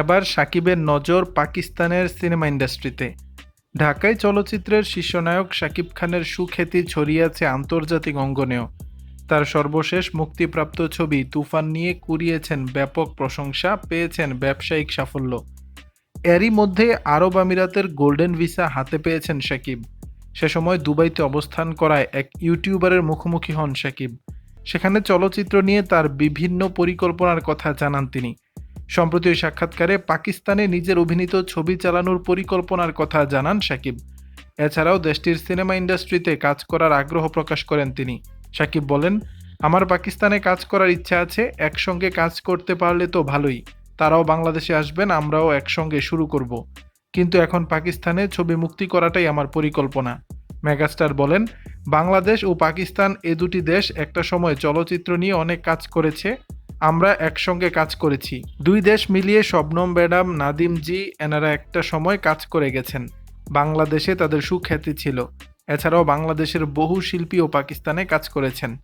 এবার সাকিবের নজর পাকিস্তানের সিনেমা ইন্ডাস্ট্রিতে। ঢাকায় চলচ্চিত্রের শীর্ষনায়ক সাকিব খানের সুখ্যাতি ছড়িয়েছে আন্তর্জাতিক অঙ্গনেও। তার সর্বশেষ মুক্তিপ্রাপ্ত ছবি তুফান নিয়ে কুড়িয়েছেন ব্যাপক প্রশংসা, পেয়েছেন ব্যবসায়িক সাফল্য। এরই মধ্যে আরব আমিরাতের গোল্ডেন ভিসা হাতে পেয়েছেন সাকিব। সে সময় দুবাইতে অবস্থান করায় এক ইউটিউবারের মুখোমুখি হন সাকিব। সেখানে চলচ্চিত্র নিয়ে তার বিভিন্ন পরিকল্পনার কথা জানান তিনি। সম্প্রতি ওই সাক্ষাৎকারে পাকিস্তানে নিজের অভিনীত ছবি চালানোর পরিকল্পনার কথা জানান সাকিব। এছাড়াও দেশটির সিনেমা ইন্ডাস্ট্রিতে কাজ করার আগ্রহ প্রকাশ করেন তিনি। সাকিব বলেন, আমার পাকিস্তানে কাজ করার ইচ্ছা আছে, একসঙ্গে কাজ করতে পারলে তো ভালোই। তারাও বাংলাদেশে আসবেন, আমরাও একসঙ্গে শুরু করব। কিন্তু এখন পাকিস্তানে ছবি মুক্তি করাটাই আমার পরিকল্পনা। মেগাস্টার বলেন, বাংলাদেশ ও পাকিস্তান এ দুটি দেশ একটা সময় চলচ্চিত্র নিয়ে অনেক কাজ করেছে আমরা একসঙ্গে কাজ করেছি। দুই দেশ মিলিয়ে শবনম ম্যাডাম নাদিম জি এনারা একটা সময় কাজ করে গেছেন। বাংলাদেশে তাদের সুখ্যাতি ছিল। এছাড়াও বাংলাদেশের বহু শিল্পী ও পাকিস্তানে কাজ করেছেন।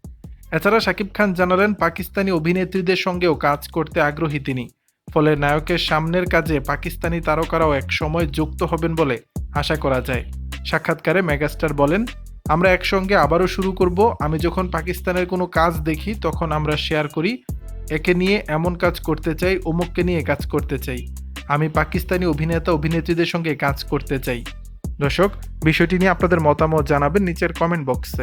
এছাড়া শাকিব খান জানালেন, পাকিস্তানি অভিনেত্রীদের সঙ্গেও কাজ করতে আগ্রহী তিনি। ফলে নায়কের সামনের কাজে পাকিস্তানি তারকারাও এক সময় যুক্ত হবেন বলে আশা করা যায়। সাক্ষাৎকারে মেগাস্টার বলেন, আমরা একসঙ্গে আবারও শুরু করব। আমি যখন পাকিস্তানের কোনো কাজ দেখি, তখন আমরা শেয়ার করি। একে নিয়ে এমন কাজ করতে চাই, অমুককে নিয়ে কাজ করতে চাই। আমি পাকিস্তানি অভিনেতা, অভিনেত্রীদের সঙ্গে কাজ করতে চাই। দর্শক, বিষয়টি নিয়ে আপনাদের মতামত জানাবেন নিচের কমেন্ট বক্সে